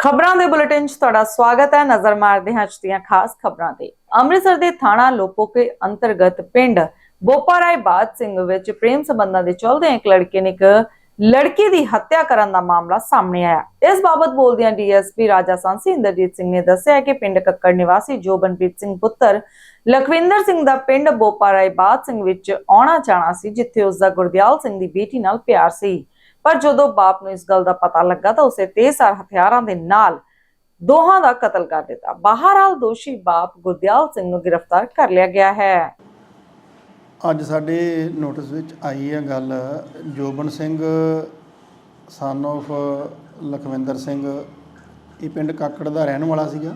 ਖਬਰਾਂ ਦੇ ਬੁਲੇਟਿਨ 'ਚ ਤੁਹਾਡਾ ਸਵਾਗਤ ਹੈ। ਨਜ਼ਰ ਮਾਰਦੇ ਹਾਂ ਅੱਜ ਦੀਆਂ ਖਾਸ ਖਬਰਾਂ ਤੇ। ਅੰਮ੍ਰਿਤਸਰ ਦੇ ਥਾਣਾ ਲੋਪੋਕੇ ਅੰਤਰਗਤ ਪਿੰਡ ਬੋਪਾਰਾਏ ਬਾਦ ਸਿੰਘ ਵਿੱਚ ਪ੍ਰੇਮ ਸੰਬੰਧਾਂ ਦੇ ਚਲਦੇ ਇੱਕ ਲੜਕੇ ਨੇ ਇੱਕ ਲੜਕੀ ਦੀ ਹੱਤਿਆ ਕਰਨ ਦਾ ਮਾਮਲਾ ਸਾਹਮਣੇ ਆਇਆ। ਇਸ ਬਾਬਤ ਬੋਲਦਿਆਂ ਡੀਐਸਪੀ ਰਾਜਾ ਸਾਂਸੀ ਇੰਦਰਜੀਤ ਸਿੰਘ ਨੇ ਦੱਸਿਆ ਕਿ ਪਿੰਡ ਕੱਕੜ ਨਿਵਾਸੀ ਜੋਬਨਪ੍ਰੀਤ ਸਿੰਘ ਪੁੱਤਰ ਲਖਵਿੰਦਰ ਸਿੰਘ ਦਾ ਪਿੰਡ ਬੋਪਾਰਾਏ ਬਾਦ ਸਿੰਘ ਵਿੱਚ ਆਉਣਾ ਜਾਣਾ ਸੀ, ਜਿੱਥੇ ਉਸ ਦਾ ਗੁਰਦਿਆਲ ਸਿੰਘ ਦੀ ਬੇਟੀ ਨਾਲ ਪਿਆਰ ਸੀ। ਪਰ ਜਦੋਂ ਬਾਪ ਨੂੰ ਇਸ ਗੱਲ ਦਾ ਪਤਾ ਲੱਗਾ ਤਾਂ ਉਸੇ ਤੇਜ਼ਧਾਰ ਹਥਿਆਰਾਂ ਦੇ ਨਾਲ ਦੋਹਾਂ ਦਾ ਕਤਲ ਕਰ ਦਿੱਤਾ। ਬਹਰਹਾਲ ਦੋਸ਼ੀ ਬਾਪ ਗੁਰਦਿਆਲ ਸਿੰਘ ਨੂੰ ਗ੍ਰਿਫਤਾਰ ਕਰ ਲਿਆ ਗਿਆ ਹੈ। ਅੱਜ ਸਾਡੇ ਨੋਟਿਸ ਵਿੱਚ ਆਈ ਹੈ ਗੱਲ, ਜੋਬਨ ਸਿੰਘ ਸਨ of ਲਖਵਿੰਦਰ ਸਿੰਘ, ਇਹ ਪਿੰਡ ਕਾਕੜ ਦਾ ਰਹਿਣ ਵਾਲਾ ਸੀਗਾ।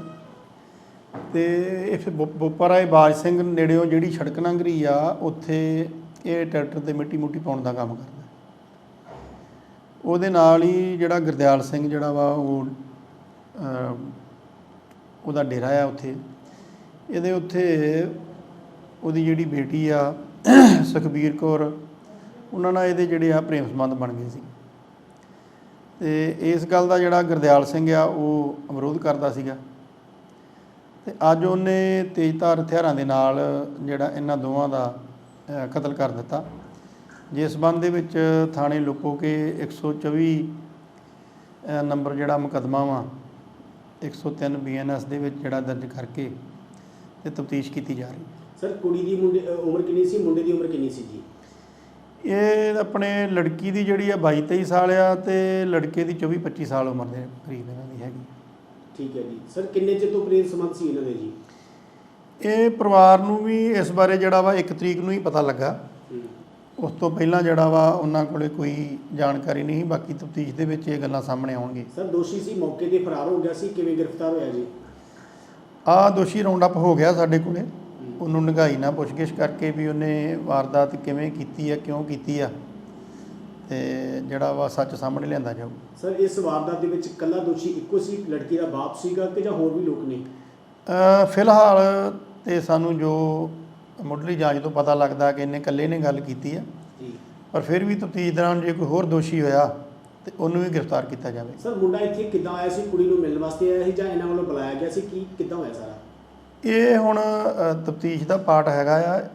ਤੇ ਇਹ ਬੋਪਰਾਏ ਬਾਜ ਸਿੰਘ ਨੇੜਿਓਂ ਜਿਹੜੀ ਸੜਕ ਲੰਘਰੀ ਆ, ਉੱਥੇ ਇਹ ਟਰੈਕਟਰ ਤੇ ਮਿੱਟੀ ਮੁੱਟੀ ਪਾਉਣ ਦਾ ਕੰਮ ਕਰਦਾ। ਉਹਦੇ ਨਾਲ ਹੀ ਜਿਹੜਾ ਗੁਰਦਿਆਲ ਸਿੰਘ ਜਿਹੜਾ ਵਾ ਉਹ ਉਹਦਾ ਡੇਰਾ ਆ ਉੱਥੇ। ਇਹਦੇ ਉੱਥੇ ਉਹਦੀ ਜਿਹੜੀ ਬੇਟੀ ਆ, ਸੁਖਬੀਰ ਕੌਰ, ਉਹਨਾਂ ਨਾਲ ਇਹਦੇ ਜਿਹੜੇ ਆ ਪ੍ਰੇਮ ਸੰਬੰਧ ਬਣ ਗਏ ਸੀ। ਤੇ ਇਸ ਗੱਲ ਦਾ ਜਿਹੜਾ ਗੁਰਦਿਆਲ ਸਿੰਘ ਆ, ਉਹ ਅਮਰੋਧ ਕਰਦਾ ਸੀਗਾ। ਤੇ ਅੱਜ ਉਹਨੇ ਤੇਜ਼ਧਾਰ ਹਥਿਆਰਾਂ ਦੇ ਨਾਲ ਜਿਹੜਾ ਇਹਨਾਂ ਦੋਵਾਂ ਦਾ ਕਤਲ ਕਰ ਦਿੱਤਾ। ਜਿਸ ਸੰਬੰਧ ਦੇ ਵਿੱਚ ਥਾਣੇ ਲੋਕੋ ਕੇ 124 ਅਹ, ਨੰਬਰ ਜਿਹੜਾ ਮੁਕੱਦਮਾ ਵਾ 103 ਬੀਐਨਐਸ ਦੇ ਵਿੱਚ ਜਿਹੜਾ ਦਰਜ ਕਰਕੇ ਤੇ ਤਫਤੀਸ਼ ਕੀਤੀ ਜਾ ਰਹੀ ਸਰ ਕੁੜੀ ਦੀ ਮੁੰਡੇ ਉਮਰ ਕਿੰਨੀ ਸੀ? ਮੁੰਡੇ ਦੀ ਉਮਰ ਕਿੰਨੀ ਸੀ ਜੀ? ਇਹ ਆਪਣੇ ਲੜਕੀ ਦੀ ਜਿਹੜੀ ਆ 22 23 ਸਾਲ ਆ ਤੇ ਲੜਕੇ ਦੀ 24 25 ਸਾਲ ਉਮਰ ਦੇ ਕਰੀਬ ਇਹਨਾਂ ਦੀ ਹੈਗੀ। ਠੀਕ ਹੈ ਜੀ। ਸਰ ਕਿੰਨੇ ਚਿਰ ਤੋਂ ਪ੍ਰੇਮ ਸੰਬੰਧ ਸੀ ਇਹਨਾਂ ਦੇ ਜੀ? ਇਹ ਪਰਿਵਾਰ ਨੂੰ ਵੀ ਇਸ ਬਾਰੇ ਜਿਹੜਾ ਵਾ 1 ਤਰੀਕ ਨੂੰ ਹੀ ਪਤਾ ਲੱਗਾ। ਉਸ ਤੋਂ ਪਹਿਲਾਂ ਜਿਹੜਾ ਵਾ ਉਹਨਾਂ ਕੋਲੇ ਕੋਈ ਜਾਣਕਾਰੀ ਨਹੀਂ। ਬਾਕੀ ਤਫਤੀਸ਼ ਦੇ ਵਿੱਚ ਇਹ ਗੱਲਾਂ ਸਾਹਮਣੇ ਆਉਣਗੇ। ਸਰ ਦੋਸ਼ੀ ਸੀ ਮੌਕੇ ਤੇ ਫਰਾਰ ਹੋ ਗਿਆ ਸੀ ਕਿਵੇਂ ਗ੍ਰਿਫਤਾਰ ਹੋਇਆ ਜੀ? ਆ ਦੋਸ਼ੀ ਰਾਉਂਡ ਅਪ ਹੋ ਗਿਆ ਸਾਡੇ ਕੋਲੇ। ਉਹਨੂੰ ਨਿਗਾਈ ਨਾਲ ਪੁੱਛਗਿੱਛ ਕਰਕੇ ਵੀ ਉਹਨੇ ਵਾਰਦਾਤ ਕਿਵੇਂ ਕੀਤੀ ਆ ਕਿਉਂ ਕੀਤੀ ਆ ਤੇ ਜਿਹੜਾ ਵਾ ਸੱਚ ਸਾਹਮਣੇ ਲਿਆਂਦਾ ਜਾਊ। ਸਰ ਇਸ ਵਾਰਦਾਤ ਦੇ ਵਿੱਚ ਕੱਲਾ ਦੋਸ਼ੀ ਇੱਕੋ ਸੀ ਲੜਕੀ ਦਾ ਬਾਪ ਸੀਗਾ ਕਿ ਜਾਂ ਹੋਰ ਵੀ ਲੋਕ ਨੇ? ਫਿਲਹਾਲ ਤੇ ਸਾਨੂੰ ਜੋ ਮੁੱਢਲੀ ਜਾਂਚ ਤੋਂ ਪਤਾ ਲੱਗਦਾ ਕਿ ਇਹਨੇ ਇਕੱਲੇ ਨੇ ਗੱਲ ਕੀਤੀ ਆ। ਜੀ। ਪਰ ਫਿਰ ਵੀ ਤਫਤੀਸ਼ ਦੌਰਾਨ ਜੇ ਕੋਈ ਹੋਰ ਦੋਸ਼ੀ ਹੋਇਆ ਤੇ ਉਹਨੂੰ ਵੀ ਗ੍ਰਿਫਤਾਰ ਕੀਤਾ ਜਾਵੇ। ਸਰ ਮੁੰਡਾ ਇੱਥੇ ਕਿੱਦਾਂ ਆਇਆ ਸੀ? ਕੁੜੀ ਨੂੰ ਮਿਲਣ ਵਾਸਤੇ ਆਇਆ ਸੀ ਜਾਂ ਇਹਨਾਂ ਵੱਲੋਂ ਬੁਲਾਇਆ ਗਿਆ ਸੀ? ਕੀ ਕਿੱਦਾਂ ਹੋਇਆ ਸਾਰਾ? ਇਹ ਹੁਣ ਤਫਤੀਸ਼ ਦਾ ਪਾਰਟ ਹੈਗਾ ਆ।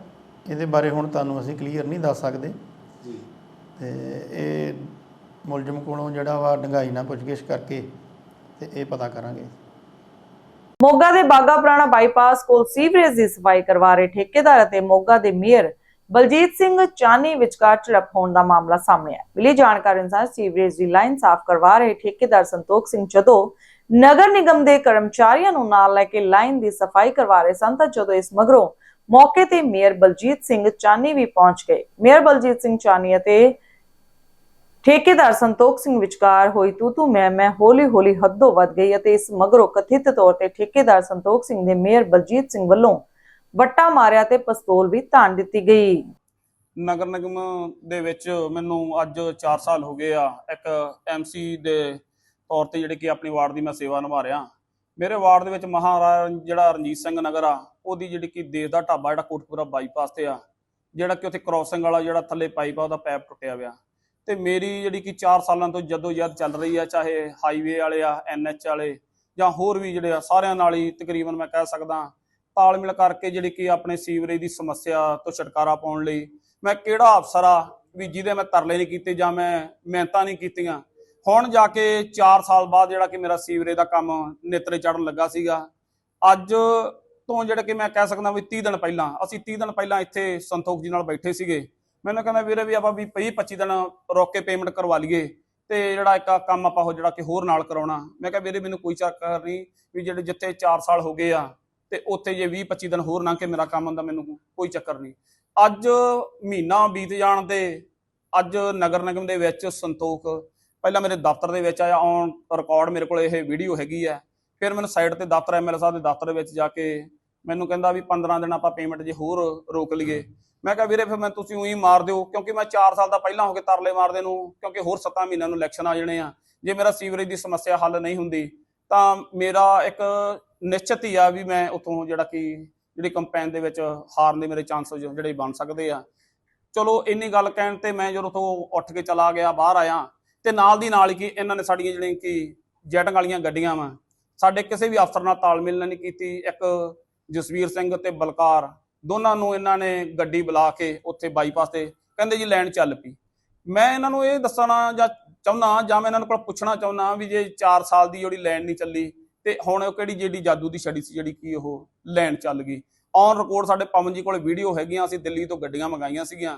ਇਹਦੇ ਬਾਰੇ ਹੁਣ ਤੁਹਾਨੂੰ ਅਸੀਂ ਕਲੀਅਰ ਨਹੀਂ ਦੱਸ ਸਕਦੇ। ਜੀ। ਤੇ ਇਹ ਮੁਲਜ਼ਮ ਕੋਲੋਂ ਜਿਹੜਾ ਵਾ ਡੰਗਾਈ ਨਾਲ ਪੁੱਛਗਿੱਛ ਕਰਕੇ ਤੇ ਇਹ ਪਤਾ ਕਰਾਂਗੇ। ਮੋਗਾ ਦੇ ਬਾਗਾ ਪੁਰਾਣਾ ਬਾਈਪਾਸ ਕੋਲ ਸੀਵਰੇਜ ਦੀ ਸਫ਼ਾਈ ਕਰਵਾ ਰਹੇ ਠੇਕੇਦਾਰ ਅਤੇ ਮੋਗਾ ਦੇ ਮੇਅਰ ਬਲਜੀਤ ਸਿੰਘ ਚਾਨੀ ਵਿਚਕਾਰ ਝੜਪ ਹੋਣ ਦਾ ਮਾਮਲਾ ਸਾਹਮਣੇ ਆਇਆ। ਮਿਲੀ ਜਾਣਕਾਰੀ ਅਨੁਸਾਰ ਸੀਵਰੇਜ ਦੀ ਲਾਈਨ ਸਾਫ਼ ਕਰਵਾ ਰਹੇ ਠੇਕੇਦਾਰ ਸੰਤੋਖ ਸਿੰਘ ਜਦੋਂ ਨਗਰ ਨਿਗਮ ਦੇ ਕਰਮਚਾਰੀਆਂ ਨੂੰ ਨਾਲ ਲੈ ਕੇ ਲਾਈਨ ਦੀ ਸਫ਼ਾਈ ਕਰਵਾ ਰਹੇ ਸਨ ਤਾਂ ਜਦੋਂ ਇਸ ਮਗਰੋਂ ਮੌਕੇ ਤੇ ਮੇਅਰ ਬਲਜੀਤ ਸਿੰਘ ਚਾਨੀ ਵੀ ਪਹੁੰਚ ਗਏ। ਮੇਅਰ ਬਲਜੀਤ ਸਿੰਘ ਚਾਨੀ ਅਤੇ ਠੇਕੇਦਾਰ ਸੰਤੋਖ ਸਿੰਘ ਵਿਚਕਾਰ ਹੋਈ ਤੂ ਤੂ ਮੈਂ ਮੈਂ ਹੌਲੀ ਹੌਲੀ ਹੱਦੋਂ ਵੱਧ ਗਈ ਅਤੇ ਇਸ ਮਗਰੋਂ ਕਥਿਤ ਤੌਰ ਤੇ ਠੇਕੇਦਾਰ ਸੰਤੋਖ ਸਿੰਘ ਦੇ ਮੇਅਰ ਬਲਜੀਤ ਸਿੰਘ ਵੱਲੋਂ ਵੱਟਾ ਮਾਰਿਆ ਤੇ ਪਿਸਤੌਲ ਵੀ ਤਾਣ ਦਿੱਤੀ ਗਈ। ਨਗਰ ਨਿਗਮ ਦੇ ਵਿੱਚ ਮੈਨੂੰ ਅੱਜ 4 ਸਾਲ ਹੋ ਗਏ ਆ। ਇੱਕ ਐਮਸੀ ਦੇ ਤੌਰ ਤੇ ਜਿਹੜੇ ਕਿ ਆਪਣੀ ਵਾਰਡ ਦੀ ਮੈਂ ਸੇਵਾ ਨਿਭਾ ਰਿਹਾ। ਮੇਰੇ ਵਾਰਡ ਦੇ ਵਿੱਚ ਮਹਾਰਾਜ ਜਿਹੜਾ ਰਣਜੀਤ ਸਿੰਘ ਨਗਰ ਆ, ਉਹਦੀ ਜਿਹੜੀ ਕਿ ਦੇਸ਼ ਦਾ ਢਾਬਾ ਜਿਹੜਾ ਕੋਟਪੁਰਾ ਬਾਈਪਾਸ ਤੇ ਆ, ਜਿਹੜਾ ਕਿ ਉੱਥੇ ਕ੍ਰਾਸਿੰਗ ਵਾਲਾ ਜਿਹੜਾ ਥੱਲੇ ਪਾਈਪ ਆ, ਉਹਦਾ ਪੈਪ ਟੁੱਟਿਆ ਪਿਆ। ਤੇ ਮੇਰੀ ਜਿਹੜੀ ਕਿ 4 ਸਾਲਾਂ ਤੋਂ ਜਦੋਂ ਜਦ ਚੱਲ ਰਹੀ ਆ, ਚਾਹੇ ਹਾਈਵੇ ਵਾਲੇ ਆ ਐਨਐਚ ਵਾਲੇ ਜਾਂ ਹੋਰ ਵੀ ਜਿਹੜੇ ਆ, ਸਾਰਿਆਂ ਨਾਲ ਹੀ ਤਕਰੀਬਨ ਮੈਂ ਕਹਿ ਸਕਦਾ ਤਾਲਮੇਲ ਕਰਕੇ ਜਿਹੜੀ ਕਿ ਆਪਣੇ ਸੀਵਰੇਜ ਦੀ ਸਮੱਸਿਆ ਤੋਂ ਛੁਟਕਾਰਾ ਪਾਉਣ ਲਈ ਮੈਂ ਕਿਹੜਾ ਅਫਸਰ ਆ ਵੀ ਜਿਹਦੇ ਮੈਂ ਤਰਲੇ ਨਹੀਂ ਕੀਤੇ ਜਾਂ ਮੈਂ ਮਿਹਨਤਾਂ ਨਹੀਂ ਕੀਤੀਆਂ। ਹੁਣ ਜਾ ਕੇ 4 ਸਾਲ ਬਾਅਦ ਜਿਹੜਾ ਕਿ ਮੇਰਾ ਸੀਵਰੇਜ ਦਾ ਕੰਮ ਨੇਤਰੇ ਚੜਨ ਲੱਗਾ ਸੀਗਾ, ਅੱਜ ਤੋਂ ਜਿਹੜਾ ਕਿ ਮੈਂ ਕਹਿ ਸਕਦਾ ਵੀ 30 ਦਿਨ ਪਹਿਲਾਂ, ਅਸੀਂ 30 ਦਿਨ ਪਹਿਲਾਂ ਇੱਥੇ ਸੰਤੋਖ ਜੀ ਨਾਲ ਬੈਠੇ ਸੀਗੇ। ਮੈਨੂੰ ਕਹਿੰਦਾ ਵੀਰੇ ਵੀ ਆਪਾਂ ਵੀ 20 25 ਦਿਨ ਰੋਕ ਕੇ ਪੇਮੈਂਟ ਕਰਵਾ ਲਈਏ ਤੇ ਜਿਹੜਾ ਇੱਕ ਕੰਮ ਆਪਾਂ ਉਹ ਜਿਹੜਾ ਕਿ ਹੋਰ ਨਾਲ ਕਰਾਉਣਾ। ਮੈਂ ਕਿਹਾ ਵੀਰੇ ਮੈਨੂੰ ਕੋਈ ਚੱਕਰ ਨਹੀਂ ਵੀ ਜਿਹੜੇ ਜਿੱਥੇ 4 ਸਾਲ ਹੋ ਗਏ ਆ ਤੇ ਉੱਥੇ ਜੇ 20 25 ਦਿਨ ਹੋਰ ਲੰਘ ਕੇ ਮੇਰਾ ਕੰਮ ਹੁੰਦਾ, ਮੈਨੂੰ ਕੋਈ ਚੱਕਰ ਨਹੀਂ। ਅੱਜ ਮਹੀਨਾ ਬੀਤ ਜਾਣ ਤੇ ਅੱਜ ਨਗਰ ਨਿਗਮ ਦੇ ਵਿੱਚ ਸੰਤੋਖ, ਪਹਿਲਾਂ ਮੇਰੇ ਦਫ਼ਤਰ ਦੇ ਵਿੱਚ ਆਇਆ ਔਨ ਰਿਕਾਰਡ ਮੇਰੇ ਕੋਲ ਇਹ ਵੀਡੀਓ ਹੈਗੀ ਆ। ਫਿਰ ਮੈਨੂੰ ਸਾਈਡ ਤੇ ਦਫ਼ਤਰ ਐਮਐਲਏ ਸਾਹਿਬ ਦੇ ਦਫ਼ਤਰ ਵਿੱਚ ਜਾ ਕੇ ਮੈਨੂੰ ਕਹਿੰਦਾ ਵੀ 15 ਦਿਨ ਆਪਾਂ ਪੇਮੈਂਟ ਜੇ ਹੋਰ ਰੋਕ ਲਈਏ। ਮੈਂ ਕਿਹਾ ਵੀਰੇ, ਫਿਰ ਮੈਂ ਤੁਸੀਂ ਉਹੀ ਮਾਰ ਦਿਓ, ਕਿਉਂਕਿ ਮੈਂ 4 ਸਾਲ ਦਾ ਪਹਿਲਾਂ ਹੋ ਕੇ ਤਰਲੇ ਮਾਰਦੇ ਨੂੰ, ਕਿਉਂਕਿ ਹੋਰ 7 ਮਹੀਨਿਆਂ ਨੂੰ ਇਲੈਕਸ਼ਨ ਆ ਜਾਣੇ ਆ। ਜੇ ਮੇਰਾ ਸੀਵਰੇਜ ਦੀ ਸਮੱਸਿਆ ਹੱਲ ਨਹੀਂ ਹੁੰਦੀ, ਤਾਂ ਮੇਰਾ ਇੱਕ ਨਿਸ਼ਚਿਤ ਹੀ ਆ ਵੀ ਮੈਂ ਉਥੋਂ ਜਿਹੜਾ ਕਿ ਜਿਹੜੀ ਕੰਪੈਨ ਦੇ ਵਿੱਚ ਹਾਰਨ ਦੇ ਮੇਰੇ ਚਾਂਸ ਜਿਹੜੇ ਬਣ ਸਕਦੇ ਆ। ਚਲੋ, ਇੰਨੀ ਗੱਲ ਕਹਿਣ ਤੇ ਮੈਂ ਜਦੋਂ ਤੋਂ ਉੱਠ ਕੇ ਚਲਾ ਗਿਆ, ਬਾਹਰ ਆਇਆ, ਤੇ ਨਾਲ ਦੀ ਨਾਲ ਹੀ ਕਿ ਇਹਨਾਂ ਨੇ ਸਾਡੀਆਂ ਜਿਹੜੀਆਂ ਕਿ ਜੈਟਿੰਗ ਵਾਲੀਆਂ ਗੱਡੀਆਂ ਵਾ, ਸਾਡੇ ਕਿਸੇ ਵੀ ਅਫਸਰ ਨਾਲ ਤਾਲਮੇਲ ਨਹੀਂ ਕੀਤੀ। ਇੱਕ ਜਸਵੀਰ ਸਿੰਘ ਤੇ ਬਲਕਾਰ ਦੋਨਾਂ ਨੂੰ ਇਹਨਾਂ ਨੇ ਗੱਡੀ ਬੁਲਾ ਕੇ ਉੱਥੇ ਬਾਈਪਾਸ ਤੇ ਕਹਿੰਦੇ ਜੀ ਲੈਣ ਚੱਲ ਪਈ। ਮੈਂ ਇਹਨਾਂ ਨੂੰ ਇਹ ਦੱਸਣਾ ਜਾਂ ਚਾਹੁੰਦਾ ਜਾਂ ਮੈਂ ਇਹਨਾਂ ਕੋਲ ਪੁੱਛਣਾ ਚਾਹੁੰਦਾ ਵੀ ਜੇ 4 ਸਾਲ ਦੀ ਜਿਹੜੀ ਲੈਣ ਨਹੀਂ ਚੱਲੀ ਤੇ ਹੁਣ ਉਹ ਕਿਹੜੀ ਜਿਹੜੀ ਜਾਦੂ ਦੀ ਛੜੀ ਸੀ ਜਿਹੜੀ ਕੀ ਉਹ ਲੈਣ ਚੱਲ ਗਈ। ਔਨ ਰਿਕਾਰਡ ਸਾਡੇ ਪਵਨ ਜੀ ਕੋਲ ਵੀਡੀਓ ਹੈਗੀਆਂ, ਅਸੀਂ ਦਿੱਲੀ ਤੋਂ ਗੱਡੀਆਂ ਮੰਗਾਈਆਂ ਸੀਗੀਆਂ।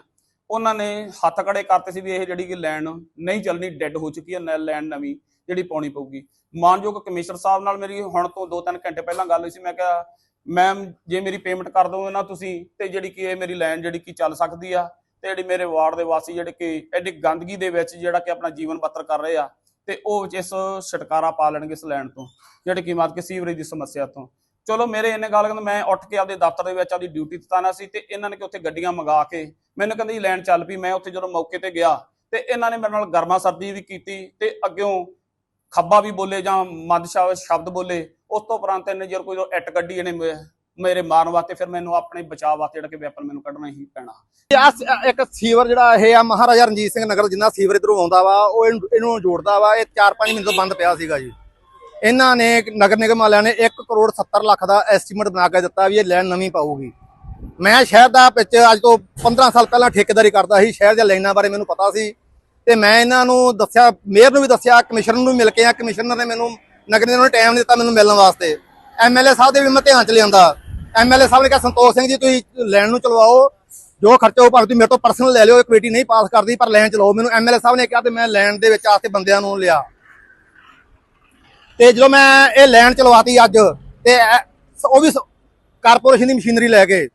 ਉਹਨਾਂ ਨੇ ਹੱਥ ਕੜੇ ਕਰਤੇ ਸੀ ਵੀ ਇਹ ਜਿਹੜੀ ਕਿ ਲੈਣ ਨਹੀਂ ਚੱਲਣੀ ਡੈੱਡ ਹੋ ਚੁੱਕੀ ਹੈ ਲੈਣ ਨਵੀਂ ਜਿਹੜੀ ਪਾਉਣੀ ਪਊਗੀ। ਮਾਨਯੋਗ ਕਮਿਸ਼ਨਰ ਸਾਹਿਬ ਨਾਲ ਮੇਰੀ ਹੁਣ ਤੋਂ 2-3 ਘੰਟੇ ਪਹਿਲਾਂ ਗੱਲ ਹੋਈ ਸੀ, ਮੈਂ ਕਿਹਾ ਮੈਮ ਜੇ ਮੇਰੀ ਪੇਮੈਂਟ ਕਰ ਦੋ ਨਾ ਤੁਸੀਂ, ਤੇ ਜਿਹੜੀ ਕਿ ਇਹ ਮੇਰੀ ਲੈਣ ਜਿਹੜੀ ਕਿ ਚੱਲ ਸਕਦੀ ਆ, ਤੇ ਜਿਹੜੀ ਮੇਰੇ ਵਾਰਡ ਦੇ ਵਾਸੀ ਜਿਹੜੇ ਕਿ ਐਡੀ ਗੰਦਗੀ ਦੇ ਵਿੱਚ ਜਿਹੜਾ ਕਿ ਆਪਣਾ ਜੀਵਨ ਪੱਤਰ ਕਰ ਰਹੇ ਆ, ਤੇ ਉਹ ਇਸ ਛਟਕਾਰਾ ਪਾ ਲੈਣਗੇ ਇਸ ਲੈਣ ਤੋਂ, ਜਿਹੜੇ ਕਿ ਮਾਤ ਕੇ ਸੀਵਰੇਜ ਦੀ ਸਮੱਸਿਆ ਤੋਂ। ਚਲੋ ਮੇਰੇ ਇਹਨੇ ਗੱਲ ਕਹਿੰਦੇ ਮੈਂ ਉੱਠ ਕੇ ਆਪਦੇ ਦਫ਼ਤਰ ਦੇ ਵਿੱਚ ਆਪਦੀ ਡਿਊਟੀ ਤਤਾਨਾ ਸੀ, ਤੇ ਇਹਨਾਂ ਨੇ ਕਿ ਉੱਥੇ ਗੱਡੀਆਂ ਮੰਗਾ ਕੇ, ਮੈਨੂੰ ਕਹਿੰਦੇ ਜੀ ਲੈਣ ਚੱਲ ਪਈ, ਮੈਂ ਉੱਥੇ ਜਦੋਂ ਮੌਕੇ ਤੇ ਗਿਆ, ਤੇ ਇਹਨਾਂ ਨੇ ਮੇਰੇ ਨਾਲ ਗਰਮਾ ਸਰਦੀ ਵੀ ਕੀਤੀ, ਤੇ ਅੱਗਿਓਂ ਖੱਬਾ ਵੀ ਬੋਲੇ ਜਾਂ ਮਦਸ਼ਾ ਸ਼ਬਦ ਬੋਲੇ ਉਸ ਤੋਂ ਉਪਰੰਤ ਇਹਨੇ ਜਦੋਂ ਕੋਈ ਇੱਟ ਗੱਡੀ ਇਹਨੇ ਮੇਰੇ ਮਾਰਨ ਵਾਸਤੇ, ਫਿਰ ਮੈਨੂੰ ਆਪਣੇ ਬਚਾਅ ਵਾਸਤੇ ਜਿਹੜਾ ਕਿ ਵੈਪਨ ਮੈਨੂੰ ਕੱਢਣਾ ਹੀ ਪੈਣਾ। ਆ ਇੱਕ ਸੀਵਰ ਜਿਹੜਾ ਇਹ ਆ ਮਹਾਰਾਜਾ ਰਣਜੀਤ ਸਿੰਘ ਨਗਰ ਜਿੰਨਾ ਸੀਵਰ ਇਧਰੋਂ ਆਉਂਦਾ ਵਾ, ਉਹ ਇਹਨੂੰ ਜੋੜਦਾ ਵਾ, ਇਹ 4-5 ਮਹੀਨੇ ਤੋਂ ਬੰਦ ਪਿਆ ਸੀਗਾ ਜੀ। ਇਹਨਾਂ ਨੇ ਨਗਰ ਨਿਗਮ ਵਾਲਿਆਂ ਨੇ 1 ਕਰੋੜ 70 ਲੱਖ ਦਾ ਐਸਟੀਮੇਟ ਬਣਾ ਕੇ ਦਿੱਤਾ ਵੀ ਇਹ ਲੈਣ ਨਵੀਂ ਪਾਊਗੀ। ਮੈਂ ਸ਼ਹਿਰ ਦਾ ਵਿੱਚ ਅੱਜ ਤੋਂ 15 ਸਾਲ ਪਹਿਲਾਂ ਠੇਕੇਦਾਰੀ ਕਰਦਾ ਸੀ, ਸ਼ਹਿਰ ਦੀਆਂ ਲਾਈਨਾਂ ਬਾਰੇ ਮੈਨੂੰ ਪਤਾ ਸੀ। ਤੇ ਮੈਂ ਇਹਨਾਂ ਨੂੰ ਦੱਸਿਆ, ਮੇਅਰ ਨੂੰ ਵੀ ਦੱਸਿਆ, ਕਮਿਸ਼ਨਰ ਨੂੰ ਮਿਲ ਕੇ ਆ ਕਮਿਸ਼ਨਰ ਨੇ ਮੈਨੂੰ ਨਗਰ ਨਿਗਮ ਨੇ ਟਾਈਮ ਨਹੀਂ ਦਿੱਤਾ ਮੈਨੂੰ ਮਿਲਣ ਵਾਸਤੇ। ਐਮਐਲਏ ਸਾਹਿਬ ਦੇ ਵੀ ਮੈਂ ਧਿਆਨ ਚ ਲਿਆਂਦਾ। ਐਮਐਲਏ ਸਾਹਿਬ ਨੇ ਕਿਹਾ, ਸੰਤੋਖ ਸਿੰਘ ਜੀ, ਤੁਸੀਂ ਲੈਣ ਨੂੰ ਚਲਵਾਓ। ਜੋ ਖਰਚਾ ਉਹ ਭਾਵੇਂ ਤੁਸੀਂ ਮੇਰੇ ਤੋਂ ਪਰਸਨਲ ਲੈ ਲਿਓ ਇਹ ਕਮੇਟੀ ਨਹੀਂ ਪਾਸ ਕਰਦੀ, ਪਰ ਲੈਣ ਚਲਾਓ। ਮੈਨੂੰ ਐਮਐਲਏ ਸਾਹਿਬ ਨੇ ਕਿਹਾ ਤੇ ਮੈਂ ਲੈਣ ਦੇ ਵਿੱਚ ਆਸਤੇ ਬੰਦਿਆਂ ਨੂੰ ਲਿਆ। ਤੇ ਜਦੋਂ ਮੈਂ ਇਹ ਲੈਣ ਚਲਵਾਤੀ ਅੱਜ, ਤੇ ਉਹ ਵੀ ਕਾਰਪੋਰੇਸ਼ਨ ਦੀ ਮਸ਼ੀਨਰੀ ਲੈ ਕੇ,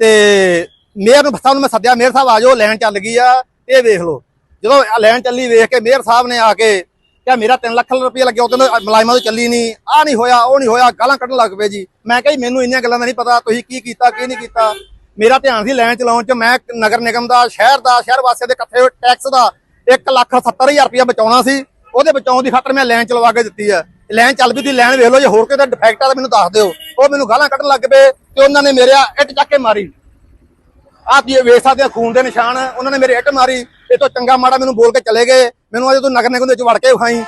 ਤੇ ਮੇਅਰ ਨੂੰ ਸਾਹਿਬ ਨੂੰ ਮੈਂ ਸੱਦਿਆ, ਮੇਅਰ ਸਾਹਿਬ ਆ ਜਾਓ, ਲੈਣ ਚੱਲ ਗਈ ਆ, ਇਹ ਵੇਖ ਲਓ। ਜਦੋਂ ਲੈਣ ਚੱਲੀ, ਵੇਖ ਕੇ ਮੇਅਰ ਸਾਹਿਬ ਨੇ ਆ ਕੇ ਕਿਹਾ ਮੇਰਾ 3 ਲੱਖ ਰੁਪਏ ਲੱਗਿਆ, ਉਹ ਕਹਿੰਦੇ ਮੁਲਾਜ਼ਮਾਂ ਤੋਂ ਚੱਲੀ ਨਹੀਂ ਆ ਨਹੀਂ ਹੋਇਆ, ਉਹ ਨਹੀਂ ਹੋਇਆ, ਗਾਲਾਂ ਕੱਢਣ ਲੱਗ ਪਏ ਜੀ। ਮੈਂ ਕਿਹਾ ਜੀ, ਮੈਨੂੰ ਇੰਨੀਆਂ ਗੱਲਾਂ ਦਾ ਨਹੀਂ ਪਤਾ, ਤੁਸੀਂ ਕੀ ਕੀਤਾ, ਕੀ ਨਹੀਂ ਕੀਤਾ? ਮੇਰਾ ਧਿਆਨ ਸੀ ਲੈਣ ਚਲਾਉਣ ਚ, ਮੈਂ ਨਗਰ ਨਿਗਮ ਦਾ, ਸ਼ਹਿਰ ਦਾ, ਸ਼ਹਿਰ ਵਾਸੀਆਂ ਦੇ ਇਕੱਠੇ ਟੈਕਸ ਦਾ 1 ਲੱਖ 70 ਹਜ਼ਾਰ ਰੁਪਏ ਬਚਾਉਣਾ ਸੀ, ਉਹਦੇ ਬਚਾਉਣ ਦੀ ਖਾਤਰ ਮੈਂ ਲੈਣ ਚਲਵਾ ਕੇ ਦਿੱਤੀ ਹੈ। ਲੈਣ ਚੱਲ ਵੀ ਦੀ, ਲੈਣ ਵੇਖ ਲਓ ਜੇ ਹੋਰ ਕਿਤੇ ਡਿਫੈਕਟ ਆ ਤਾਂ ਮੈਨੂੰ ਦੱਸ ਦਿਓ। ਉਹ ਮੈਨੂੰ ਗਾਲਾਂ ਕੱਢਣ ਲੱਗ ਪਏ ਤੇ ਉਹਨਾਂ ਨੇ ਮੇਰੇ ਇੱਟ ਚੱਕ ਕੇ ਮਾਰੀ। ਆਹ ਤੁਸੀਂ ਵੇਖ ਸਕਦੇ ਆ, ਖੂਨ ਦੇ ਨਿਸ਼ਾਨ, ਉਹਨਾਂ ਨੇ ਮੇਰੇ ਇੱਟ ਮਾਰੀ। ਇਹ ਤੋਂ ਚੰਗਾ ਮਾੜਾ ਮੈਨੂੰ ਬੋਲ ਕੇ ਚਲੇ ਗਏ। ਮੈਨੂੰ ਅਜੇ ਤੂੰ ਨਗਰ ਨਿਗਮ ਦੇ ਵਿੱਚ ਵੜ ਕੇ ਵਿਖਾਈ।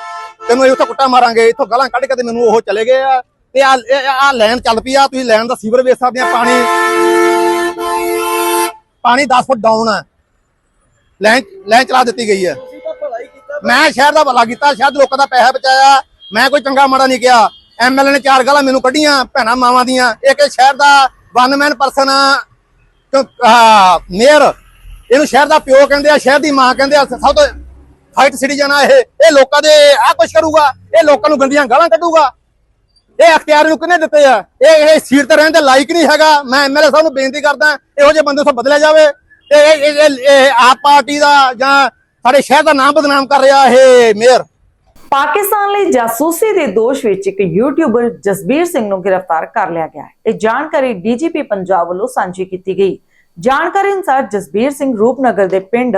ਤੈਨੂੰ ਇਹ ਉੱਥੇ ਕੁੱਟਾ ਮਾਰਾਂਗੇ, ਇੱਥੋਂ ਗਾਲਾਂ ਕੱਢ ਕੇ ਤੇ ਮੈਨੂੰ ਉਹ ਚਲੇ ਗਏ ਆ। ਤੇ ਆ ਆ ਲੈਣ ਚੱਲ ਪਈ ਆ, ਤੁਸੀਂ ਲੈਣ ਦਾ ਸੀਵਰ ਵੇਖ ਸਕਦੇ ਆ, ਪਾਣੀ। ਪਾਣੀ 10 ਫੁੱਟ ਡਾਊਨ ਆ। ਲੈਣ ਲੈਣ ਚਲਾ ਦਿੱਤੀ ਗਈ ਹੈ ਮੈਂ ਸ਼ਹਿਰ ਦਾ ਭਲਾ ਕੀਤਾ, ਸ਼ਹਿਰ ਦੇ ਲੋਕਾਂ ਦਾ ਪੈਸਾ ਬਚਾਇਆ। ਮੈਂ ਕੋਈ ਚੰਗਾ ਮਾੜਾ ਨਹੀਂ ਕਿਹਾ। ਐਮਐਲਏ ਨੇ ਚਾਰ ਗਾਲਾਂ ਮੈਨੂੰ ਕੱਢੀਆਂ, ਭੈਣਾ ਮਾਵਾਂ ਦੀਆਂ। ਇੱਕ ਇਹ ਸ਼ਹਿਰ ਦਾ ਵਨਮੈਨ ਪਰਸਨ ਮੇਅਰ ਇਹਨੂੰ ਸ਼ਹਿਰ ਦਾ ਪਿਓ ਕਹਿੰਦੇ ਆ, ਸ਼ਹਿਰ ਦੀ ਮਾਂ ਕਹਿੰਦੇ ਆ, ਸਭ ਤੋਂ ਫਾਈਟ ਸਿਟੀਜ਼ਨ ਆ ਇਹ ਇਹ ਲੋਕਾਂ ਦੇ ਆ ਕੁਛ ਕਰੂਗਾ, ਇਹ ਲੋਕਾਂ ਨੂੰ ਗੰਦੀਆਂ ਗਾਲਾਂ ਕੱਢੂਗਾ। ਇਹ ਅਖਤਿਆਰ ਨੂੰ ਕਿਹਨੇ ਦਿੱਤੇ ਆ? ਇਹ ਇਹ ਸੀਟ ਤੇ ਰਹਿਣ ਦੇ ਲਾਇਕ ਨਹੀਂ ਹੈਗਾ। ਮੈਂ ਐਮਐਲਏ ਸਾਹਿਬ ਨੂੰ ਬੇਨਤੀ ਕਰਦਾ, ਇਹੋ ਜਿਹੇ ਬੰਦੇ ਤੋਂ ਬਦਲਿਆ ਜਾਵੇ। ਤੇ ਇਹ ਆਪ ਪਾਰਟੀ ਦਾ ਜਾਂ ਸਾਡੇ ਸ਼ਹਿਰ ਦਾ ਨਾਮ ਬਦਨਾਮ ਕਰ ਰਿਹਾ ਇਹ ਮੇਅਰ। ਪਾਕਿਸਤਾਨ ਲਈ ਜਾਸੂਸੀ ਦੇ ਦੋਸ਼ ਵਿੱਚ ਇੱਕ ਯੂਟਿਊਬਰ ਜਸਬੀਰ ਸਿੰਘ ਨੂੰ ਗ੍ਰਿਫਤਾਰ ਕਰ ਲਿਆ ਗਿਆ। ਹੈ ਇਹ ਜਾਣਕਾਰੀ ਡੀਜੀਪੀ ਪੰਜਾਬ ਵੱਲੋਂ ਸਾਂਝੀ ਕੀਤੀ ਗਈ। ਜਾਣਕਾਰੀ ਅਨੁਸਾਰ ਜਸਬੀਰ ਸਿੰਘ ਰੂਪਨਗਰ ਦੇ ਪਿੰਡ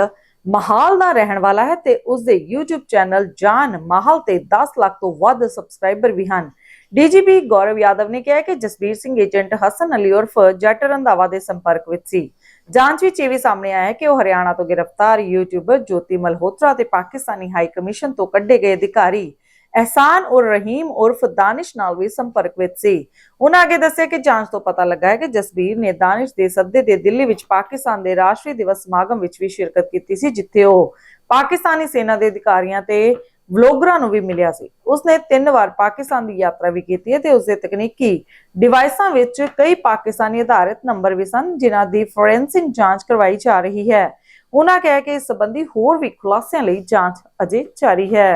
ਮਹਾਲ ਦਾ ਰਹਿਣ ਵਾਲਾ ਹੈ ਤੇ ਉਸ ਦੇ YouTube ਚੈਨਲ ਜਾਨ ਮਹਾਲ ਤੇ 10 ਲੱਖ ਤੋਂ ਵੱਧ ਸਬਸਕ੍ਰਾਈਬਰ ਵੀ ਹਨ। ਡੀਜੀਪੀ ਗੌਰਵ ਯਾਦਵ ਨੇ ਕਿਹਾ ਕਿ ਜਸਬੀਰ ਸਿੰਘ ਏਜੰਟ ਹਸਨ ਅਲੀ ਉਰਫ ਜੱਟ ਰੰਧਾਵਾ ਦੇ ਸੰਪਰਕ ਵਿੱਚ ਸੀ। ਜਾਂਚ ਵਿੱਚ ਇਹ ਵੀ ਸਾਹਮਣੇ ਆਇਆ ਹੈ ਕਿ ਉਹ ਹਰਿਆਣਾ ਤੋਂ ਗ੍ਰਿਫਤਾਰ ਯੂਟਿਊਬਰ ਜੋਤੀ ਮਲਹੋਤਰਾ ਤੇ ਪਾਕਿਸਤਾਨੀ ਹਾਈ ਕਮਿਸ਼ਨ ਤੋਂ ਕੱਢੇ ਗਏ ਅਧਿਕਾਰੀ ਅਹਿਸਾਨ ਉਰ ਰਹੀਮ ਉਰਫ ਦਾਨਿਸ਼ ਨਾਲ ਵੀ ਸੰਪਰਕ ਵਿੱਚ ਸੀ। ਉਹਨਾਂ ਅੱਗੇ ਦੱਸਿਆ ਕਿ ਜਾਂਚ ਤੋਂ ਪਤਾ ਲੱਗਾ ਹੈ ਕਿ ਜਸਬੀਰ ਨੇ ਦਾਨਿਸ਼ ਦੇ ਸੱਦੇ ਦੇ ਦਿੱਲੀ ਵਿੱਚ ਪਾਕਿਸਤਾਨ ਦੇ ਰਾਸ਼ਟਰੀ ਦਿਵਸ ਸਮਾਗਮ ਵਿੱਚ ਵੀ ਸ਼ਿਰਕਤ ਕੀਤੀ ਸੀ, ਜਿੱਥੇ ਉਹ ਪਾਕਿਸਤਾਨੀ ਸੈਨਾ ਦੇ ਅਧਿਕਾਰੀਆਂ ਤੇ ਵਲੋਗਰਾਂ ਨੂੰ ਵੀ ਮਿਲਿਆ ਸੀ। ਉਸਨੇ ਤਿੰਨ ਵਾਰ ਪਾਕਿਸਤਾਨ ਦੀ ਯਾਤਰਾ ਵੀ ਕੀਤੀ ਹੈ ਤੇ ਉਸਦੇ ਤਕਨੀਕੀ ਡਿਵਾਈਸਾਂ ਵਿੱਚ ਕਈ ਪਾਕਿਸਤਾਨੀ ਆਧਾਰਿਤ ਨੰਬਰ ਵੀ ਸਨ, ਜਿਨ੍ਹਾਂ ਦੀ ਫੋਰੈਂਸਿਕ ਜਾਂਚ ਕਰਵਾਈ ਜਾ ਰਹੀ ਹੈ। ਉਹਨਾਂ ਕਿਹਾ ਕਿ ਇਸ ਸੰਬੰਧੀ ਹੋਰ ਵੀ ਖੁਲਾਸਿਆਂ ਲਈ ਜਾਂਚ ਅਜੇ ਜਾਰੀ ਹੈ।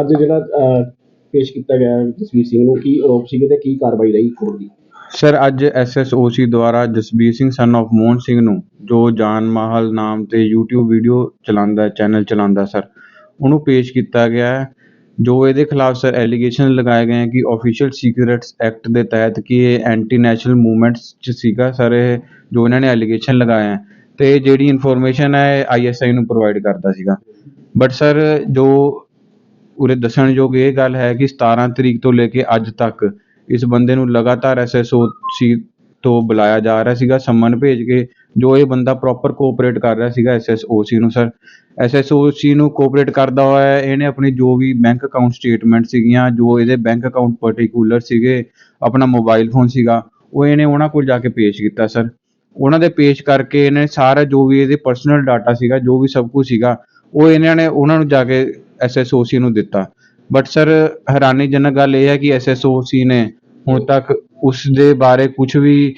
ਅੱਜ ਜਿਹੜਾ ਪੇਸ਼ ਕੀਤਾ ਗਿਆ ਜਸਵੀਰ ਸਿੰਘ ਨੂੰ ਕੀ ਆਰੋਪ ਸੀਗੇ ਤੇ ਕੀ ਕਾਰਵਾਈ ਰਹੀ ਕੋਰਟ ਦੀ? ਸਰ ਅੱਜ ਐਸਐਸਓਸੀ ਦੁਆਰਾ ਜਸਬੀਰ ਸਿੰਘ ਸਨ of ਮੋਹਨ ਸਿੰਘ ਨੂੰ ਜੋ ਜਾਨ ਮਾਹਲ ਨਾਮ ਤੇ YouTube ਵੀਡੀਓ ਚਲਾਉਂਦਾ ਚੈਨਲ ਚਲਾਉਂਦਾ ਸਰ ਉਹਨੂੰ ਪੇਸ਼ ਕੀਤਾ ਗਿਆ ਹੈ। ਜੋ ਇਹਦੇ ਖਿਲਾਫ ਸਰ ਐਲੀਗੇਸ਼ਨ ਲਗਾਏ ਗਏ ਹੈ ਕਿ ਆਫੀਸ਼ੀਅਲ ਸੀਕ੍ਰੇਟਸ ਐਕਟ ਦੇ ਤਹਿਤ ਕਿ ਇਹ ਐਂਟੀ ਨੈਸ਼ਨਲ ਮੂਵਮੈਂਟਸ ਚ ਸੀਗਾ ਸਰ ਇਹ ਜੋ ਇਹਨਾਂ ਨੇ ਐਲੀਗੇਸ਼ਨ ਲਗਾਏ ਹੈ। ਤੇ ਜਿਹੜੀ ਇਨਫੋਰਮੇਸ਼ਨ ਹੈ ਆਈਐਸਆਈ ਨੂੰ ਪ੍ਰੋਵਾਈਡ ਕਰਦਾ ਸੀਗਾ। ਬਟ ਸਰ ਜੋ ਉਰੇ ਦੱਸਣਯੋਗ ਇਹ ਗੱਲ ਹੈ ਕਿ 17 ਤਰੀਕ ਤੋਂ ਲੈ ਕੇ ਅੱਜ ਤੱਕ ਇਸ ਬੰਦੇ ਨੂੰ ਲਗਾਤਾਰ ਐਸਐਸਓ ਸੀ ਤੋਂ ਬੁਲਾਇਆ ਜਾ ਰਿਹਾ ਸੀਗਾ, ਸੰਮਨ ਭੇਜ ਕੇ, ਜੋ ਇਹ ਬੰਦਾ ਪ੍ਰੋਪਰ ਕੋਆਪਰੇਟ ਕਰ ਰਿਹਾ ਸੀਗਾ ਐਸਐਸਓਸੀ ਨੂੰ ਸਰ ਐਸਐਸਓਸੀ ਨੂੰ ਕੋਆਪਰੇਟ ਕਰਦਾ ਹੋਇਆ ਇਹਨੇ ਆਪਣੀ ਜੋ ਵੀ ਬੈਂਕ ਅਕਾਊਂਟ ਸਟੇਟਮੈਂਟ ਸੀਗੀਆਂ, ਜੋ ਇਹਦੇ ਬੈਂਕ ਅਕਾਊਂਟ ਪਾਰਟਿਕੂਲਰ ਸੀਗੇ, ਆਪਣਾ ਮੋਬਾਈਲ ਫੋਨ ਸੀਗਾ, ਉਹ ਇਹਨੇ ਉਹਨਾਂ ਕੋਲ ਜਾ ਕੇ ਪੇਸ਼ ਕੀਤਾ ਸਰ ਉਹਨਾਂ ਦੇ ਪੇਸ਼ ਕਰਕੇ ਇਹਨੇ ਸਾਰਾ ਜੋ ਵੀ ਇਹਦੇ ਪਰਸਨਲ ਡਾਟਾ ਸੀਗਾ, ਜੋ ਵੀ ਸਭ ਕੁਝ ਸੀਗਾ, ਉਹ ਇਹਨਾਂ ਨੇ ਉਹਨਾਂ ਨੂੰ ਜਾ ਕੇ ਐਸਐਸਓਸੀ ਨੂੰ ਦਿੱਤਾ। ਬਟ ਸਰ ਹੈਰਾਨੀਜਨਕ ਗੱਲ ਇਹ ਹੈ ਕਿ ਐਸਐਸਓਸੀ ਨੇ ਹੁਣ ਤੱਕ ਉਸ ਦੇ ਬਾਰੇ ਕੁਝ ਵੀ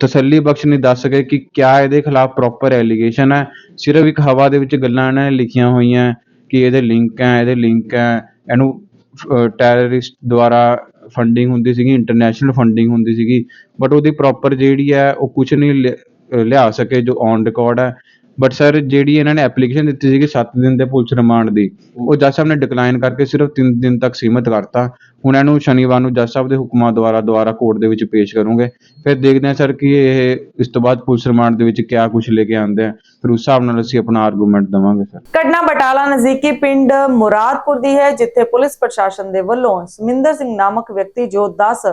ਤਸੱਲੀ ਬਖਸ਼ ਨਹੀਂ ਦੱਸ ਸਕੇ ਕਿ ਕਿਆ ਇਹਦੇ ਖਿਲਾਫ ਪ੍ਰੋਪਰ ਐਲੀਗੇਸ਼ਨ ਹੈ। ਸਿਰਫ ਇੱਕ ਹਵਾ ਦੇ ਵਿੱਚ ਗੱਲਾਂ ਇਹਨਾਂ ਨੇ ਲਿਖੀਆਂ ਹੋਈਆਂ ਕਿ ਇਹਦੇ ਲਿੰਕ ਹੈ, ਇਹਦੇ ਲਿੰਕ ਹੈ, ਇਹਨੂੰ ਟੈਰਰਿਸਟ ਦੁਆਰਾ ਫੰਡਿੰਗ ਹੁੰਦੀ ਸੀਗੀ ਇੰਟਰਨੈਸ਼ਨਲ ਫੰਡਿੰਗ ਹੁੰਦੀ ਸੀਗੀ ਬਟ ਉਹਦੀ ਪ੍ਰੋਪਰ ਜਿਹੜੀ ਹੈ, ਉਹ ਕੁਛ ਨਹੀਂ ਲਿਆ ਲਿਆ ਸਕੇ ਜੋ ਔਨ ਰਿਕਾਰਡ ਹੈ। ਬਟ ਸਰ ਜਿਹੜੀ ਇਹਨਾਂ ਨੇ ਐਪਲੀਕੇਸ਼ਨ ਦਿੱਤੀ ਸੀਗੀ 7 ਦਿਨ ਦੇ ਪੁਲਿਸ ਰਿਮਾਂਡ ਦੀ, ਉਹ ਜੱਜ ਸਾਹਿਬ ਨੇ ਡਿਕਲਾਈਨ ਕਰਕੇ ਸਿਰਫ 3 ਦਿਨ ਤੱਕ ਸੀਮਿਤ ਕਰਤਾ। ਹੁਣ ਇਹਨੂੰ ਸ਼ਨੀਵਾਰ ਨੂੰ ਜੱਜ ਸਾਹਿਬ ਦੇ ਹੁਕਮਾਂ ਦੁਆਰਾ ਦੁਆਰਾ ਕੋਰਟ ਦੇ ਵਿੱਚ ਪੇਸ਼ ਕਰੂੰਗੇ। ਫਿਰ ਦੇਖਦੇ ਹਾਂ ਸਰ ਕਿ ਇਹ ਇਸ ਤੋਂ ਬਾਅਦ ਪੁਲਿਸ ਰਿਮਾਂਡ ਦੇ ਵਿੱਚ ਕਿਆ ਕੁਝ ਲੈ ਕੇ ਆਉਂਦੇ ਆ। ਫਿਰ ਉਸ ਹਿਸਾਬ ਨਾਲ ਅਸੀਂ ਆਪਣਾ ਆਰਗੂਮੈਂਟ ਦੇਵਾਂਗੇ ਸਰ। ਘਟਨਾ ਬਟਾਲਾ ਨਜ਼ਦੀਕੀ ਪਿੰਡ ਮੁਰਾਦਪੁਰ ਦੀ ਹੈ, ਜਿੱਥੇ ਪੁਲਿਸ ਪ੍ਰਸ਼ਾਸਨ ਦੇ ਵੱਲੋਂ ਸਮਿੰਦਰ ਸਿੰਘ ਨਾਮਕ ਵਿਅਕਤੀ ਜੋ 10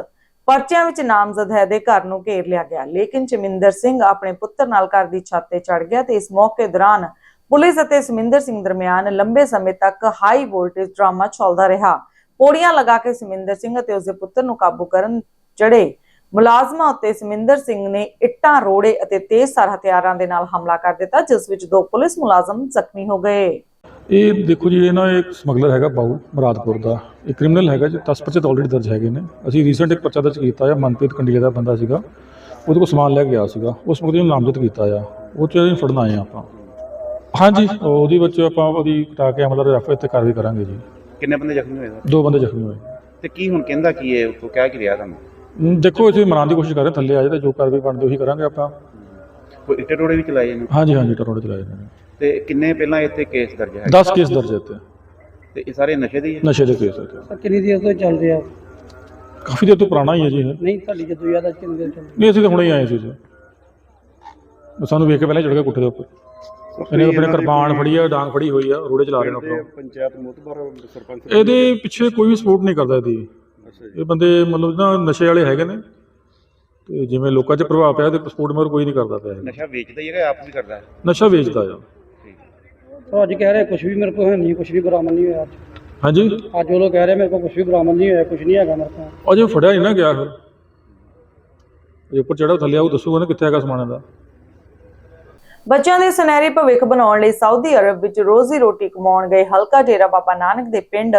ਪਰਚਿਆਂ ਵਿੱਚ ਨਾਮਜ਼ਦ ਹੈ ਦੇ ਘਰ ਨੂੰ ਘੇਰ ਲਿਆ ਗਿਆ। ਲੇਕਿਨ ਚਮਿੰਦਰ ਸਿੰਘ ਆਪਣੇ ਪੁੱਤਰ ਨਾਲ ਘਰ ਦੀ ਛੱਤ ਤੇ ਚੜ ਗਿਆ ਤੇ ਇਸ ਮੌਕੇ ਦੌਰਾਨ ਪੁਲਿਸ ਅਤੇ ਸਮਿੰਦਰ ਸਿੰਘ ਦਰਮਿਆਨ ਲੰਬੇ ਸਮੇਂ ਤੱਕ ਹਾਈ ਵੋਲਟੇਜ ਡਰਾਮਾ ਚੱਲਦਾ ਰਿਹਾ। ਪੌੜੀਆਂ ਲਗਾ ਕੇ ਸਮਿੰਦਰ ਸਿੰਘ ਅਤੇ ਉਸਦੇ ਪੁੱਤਰ ਨੂੰ ਕਾਬੂ ਕਰਨ ਚੜੇ ਮੁਲਾਜ਼ਮਾਂ ਉੱਤੇ ਸਮਿੰਦਰ ਸਿੰਘ ਨੇ ਇੱਟਾਂ, ਰੋੜੇ ਅਤੇ ਤੇਜ਼ਧਾਰ ਹਥਿਆਰਾਂ ਦੇ ਨਾਲ ਹਮਲਾ ਕਰ ਦਿੱਤਾ, ਜਿਸ ਵਿੱਚ ਦੋ ਪੁਲਿਸ ਮੁਲਾਜ਼ਮ ਜ਼ਖਮੀ ਹੋ ਗਏ। ਇਹ ਦੇਖੋ ਜੀ ਇਹ ਨਾ ਇੱਕ ਸਮਗਲਰ ਹੈਗਾ ਬਾਊ ਮੁਰਾਦਪੁਰ ਦਾ। ਇਹ ਕ੍ਰਿਮੀਨਲ ਹੈਗਾ ਜੀ 10 ਪਰਚੇ ਤਾਂ ਆਲਰੇਡੀ ਦਰਜ ਹੈਗੇ ਨੇ। ਅਸੀਂ ਰੀਸੈਂਟ ਇੱਕ ਪਰਚਾ ਦਰਜ ਕੀਤਾ ਆ ਮਨਪ੍ਰੀਤ ਕੰਡੀਆ ਦਾ ਬੰਦਾ ਸੀਗਾ। ਉਹਦੇ ਕੋਲ ਸਮਾਨ ਲੈ ਕੇ ਗਿਆ ਸੀਗਾ। ਉਸ ਮੁਕਦੇ ਨੂੰ ਨਾਮਜ਼ਦ ਕੀਤਾ ਆ। ਉਹ ਚ ਅਸੀਂ ਫੜਨ ਆਏ ਆ ਆਪਾਂ। ਹਾਂਜੀ ਉਹਦੀ ਵਿੱਚ ਆਪਾਂ ਉਹਦੀ ਕਟਾ ਕੇ ਅਮਲ ਰੈਫਰ ਤੇ ਕਾਰਵਾਈ ਕਰਾਂਗੇ ਜੀ। ਕਿੰਨੇ ਬੰਦੇ ਜ਼ਖਮੀ ਹੋਏ ਸਰ? ਦੋ ਬੰਦੇ ਜ਼ਖਮੀ ਹੋਏ। ਤੇ ਕੀ ਹੁਣ ਕਹਿੰਦਾ ਕੀ ਹੈ? ਉੱਥੋਂ ਕਹਿ ਕੀ ਰਿਹਾ ਤੁਹਾਨੂੰ? ਦੇਖੋ ਅਸੀਂ ਮਨਾਉਣ ਦੀ ਕੋਸ਼ਿਸ਼ ਕਰ ਰਹੇ ਥੱਲੇ ਆ ਜਾਏ ਤੇ ਜੋ ਕਾਰਵਾਈ ਬਣਦੀ ਉਹੀ ਕਰਾਂਗੇ ਆਪਾਂ। ਕੋਈ ਇੱਟੇ ਟੋੜੇ ਵੀ ਚਲਾਏ ਨੇ? ਹਾਂਜੀ ਹਾਂਜੀ ਟਰੋੜੇ ਚਲਾਏ ਨੇ। ਤੇ ਕਿੰਨੇ ਪਹਿਲਾਂ ਇੱਥੇ ਕੇਸ ਦਰਜ ਹੈ? 10 ਕੇਸ ਦਰਜ ਹੈ ਇੱਥੇ। ਤੇ ਇਹ ਸਾਰੇ ਨਸ਼ੇ ਦੇ ਹੀ ਹੈ? ਨਸ਼ੇ ਦੇ ਕੇਸ ਇੱਥੇ। ਕਿੰਨੀ ਦੇਰ ਤੋਂ ਚੱਲ ਰਿਹਾ? ਕਾਫੀ ਦੇਰ ਤੋਂ ਪੁਰਾਣਾ ਹੀ ਹੈ ਜੀ ਇਹ। ਨਹੀਂ ਤੁਹਾਡੀ ਜਦੋਂ ਯਾਦ ਆ ਕਿੰਨੀ ਦੇਰ ਚੱਲ ਨਹੀਂ ਅਸੀਂ ਤਾਂ ਹੁਣੇ ਹੀ ਆਏ ਸੀ ਜੀ। ਸਾਨੂੰ ਵੇਖ ਕੇ ਪਹਿਲਾਂ ਹੀ ਚੜ ਗਿਆ ਕੁੱਠੇ ਦੇ ਉੱਪਰ। ਇਹਨੇ ਆਪਣੇ ਕਿਰਪਾਨ ਫੜੀ ਆ ਡਾਂਗ ਫੜੀ ਹੋਈ ਆ ਰੋੜੇ ਚਲਾ ਰਹੇ ਨੇ ਆਪਣਾ। ਪੰਚਾਇਤ ਮੁਤਬਰ ਸਰਪੰਚ ਇਹਦੇ ਪਿੱਛੇ ਕੋਈ ਵੀ ਸਪੋਰਟ ਨਹੀਂ ਕਰਦਾ ਇਹਦੀ। ਇਹ ਬੰਦੇ ਮਤਲਬ ਨਾ ਨਸ਼ੇ ਵਾਲੇ ਹੈਗੇ ਨੇ। ਤੇ ਜਿਵੇਂ ਲੋਕਾਂ 'ਚ ਪ੍ਰਭਾਵ ਪਿਆ ਤੇ ਸਪੋਰਟ ਮਰ ਕੋਈ ਨਹੀਂ ਕਰਦਾ ਪਿਆ ਇਹ। ਨਸ਼ਾ ਵੇਚਦਾ ਹੀ ਹੈਗਾ ਆਪ ਵੀ ਕਰਦਾ ਹੈ? ਨਸ਼ਾ ਵੇਚਦਾ ਆ। ਉਹ ਅੱਜ ਕਹਿ ਰਹੇ ਕੁਝ ਵੀ ਮੇਰੇ ਕੋਲ ਹੈ ਨਹੀਂ ਕੁਝ ਵੀ ਬਰਾਮਦ ਨਹੀਂ ਹੋਇਆ ਅੱਜ। ਹਾਂਜੀ? ਅੱਜ ਉਹ ਲੋਕ ਕਹਿ ਰਹੇ ਮੇਰੇ ਕੋਲ ਕੁਝ ਵੀ ਬਰਾਮਦ ਨਹੀਂ ਹੋਇਆ ਕੁਝ ਨਹੀਂ ਹੈਗਾ ਮੇਰੇ ਕੋਲ। ਅਜੇ ਫੜਿਆ ਨਹੀਂ ਨਾ ਗਿਆ ਫਿਰ। ਇਹ ਉੱਪਰ ਚੜਾ ਥੱਲੇ ਆਉ ਦੱਸੂਗਾ ਨਾ ਕਿੱਥੇ ਹੈਗਾ ਸਮਾਨ ਇਹਦਾ। ਬੱਚਿਆਂ ਦੇ ਸੁਨਹਿਰੀ ਭਵਿੱਖ ਬਣਾਉਣ ਲਈ ਸਾਊਦੀ ਅਰਬ ਵਿੱਚ ਰੋਜ਼ੀ ਰੋਟੀ ਕਮਾਉਣ ਗਏ ਹਲਕਾ ਡੇਰਾ ਬਾਬਾ ਨਾਨਕ ਦੇ ਪਿੰਡ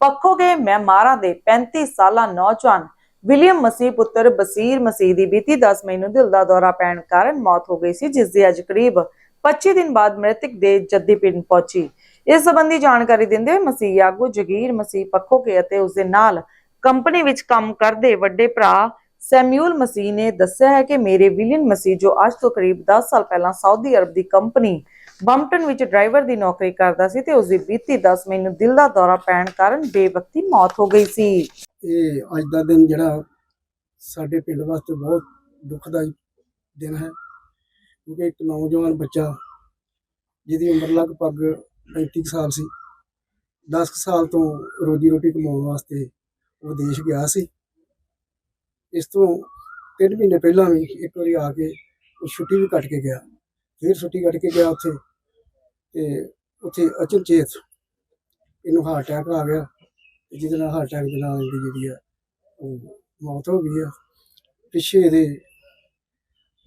ਪੱਖੋਗੇ ਮੈਮਾਰਾ ਦੇ 35 ਸਾਲਾ ਨੌਜਵਾਨ ਵਿਲੀਅਮ ਮਸੀਹ ਪੁੱਤਰ ਬਸੀਰ ਮਸੀਹ ਦੀ ਬੀਤੀ 10 ਮਈ ਨੂੰ ਦਿਲ ਦਾ ਦੌਰਾ ਪੈਣ ਕਾਰਨ ਮੌਤ ਹੋ ਗਈ ਸੀ ਜਿਸ ਦੀ ਅੱਜ ਕਰੀਬ 25 ਦਿਨ ਬਾਅਦ ਮ੍ਰਿਤਕ ਦੇ ਜੱਦੀ ਪਿੰਡ ਪਹੁੰਚੀ। ਇਸ ਸੰਬੰਧੀ ਜਾਣਕਾਰੀ ਦਿੰਦੇ ਹੋਏ ਮਸੀਹ ਆਗੂ ਜਗੀਰ ਮਸੀਹ ਪੱਖੋਗੇ ਅਤੇ ਉਸ ਦੇ ਨਾਲ ਕੰਪਨੀ ਵਿੱਚ ਕੰਮ ਕਰਦੇ ਵੱਡੇ ਭਰਾ ਸੈਮੂਅਲ ਮਸੀਹ ਨੇ ਦੱਸਿਆ ਹੈ ਕਿ ਮੇਰੇ ਵਿਲੀਅਨ ਮਸੀਹ, ਜੋ ਅੱਜ ਤੋਂ ਕਰੀਬ 10 ਸਾਲ ਪਹਿਲਾਂ ਸਾਊਦੀ ਅਰਬ ਦੀ ਕੰਪਨੀ ਬੰਪਟਨ ਵਿੱਚ ਡਰਾਈਵਰ ਦੀ ਨੌਕਰੀ ਕਰਦਾ ਸੀ ਤੇ ਉਸ ਦੀ ਬੀਤੀ 10 ਮਈ ਨੂੰ ਦਿਲ ਦਾ ਦੌਰਾ ਪੈਣ ਕਾਰਨ ਬੇਵਕਤੀ ਮੌਤ ਹੋ ਗਈ ਸੀ। ਇਹ ਅੱਜ ਦਾ ਦਿਨ ਜਿਹੜਾ ਸਾਡੇ ਪਿੰਡ ਵਾਸਤੇ ਬਹੁਤ ਦੁਖਦਾਈ ਦਿਨ ਹੈ। ਕਿਉਂਕਿ ਇੱਕ ਨੌਜਵਾਨ ਬੱਚਾ ਜਿਹਦੀ ਉਮਰ ਲਗਭਗ 35 ਕੁ ਸਾਲ ਸੀ 10 ਕੁ ਸਾਲ ਤੋਂ ਰੋਜੀ ਰੋਟੀ ਕਮਾਉਣ ਵਾਸਤੇ ਉਹ ਵਿਦੇਸ਼ ਗਿਆ ਸੀ। ਇਸ ਤੋਂ ਤਿੰਨ ਮਹੀਨੇ ਪਹਿਲਾਂ ਵੀ ਇੱਕ ਵਾਰੀ ਆ ਕੇ ਉਹ ਛੁੱਟੀ ਵੀ ਕੱਟ ਕੇ ਗਿਆ। ਫਿਰ ਛੁੱਟੀ ਕੱਟ ਕੇ ਗਿਆ ਉੱਥੇ ਤੇ ਉੱਥੇ ਅਚਨਚੇਤ ਇਹਨੂੰ ਹਾਰਟ ਅਟੈਕ ਆ ਗਿਆ ਤੇ ਜਿਹਦੇ ਨਾਲ ਹਾਰਟ ਅਟੈਕ ਦੇ ਨਾਲ ਜਿਹੜੀ ਆ ਉਹ ਮੌਤ ਹੋ ਗਈ ਆ। ਪਿੱਛੇ ਇਹਦੇ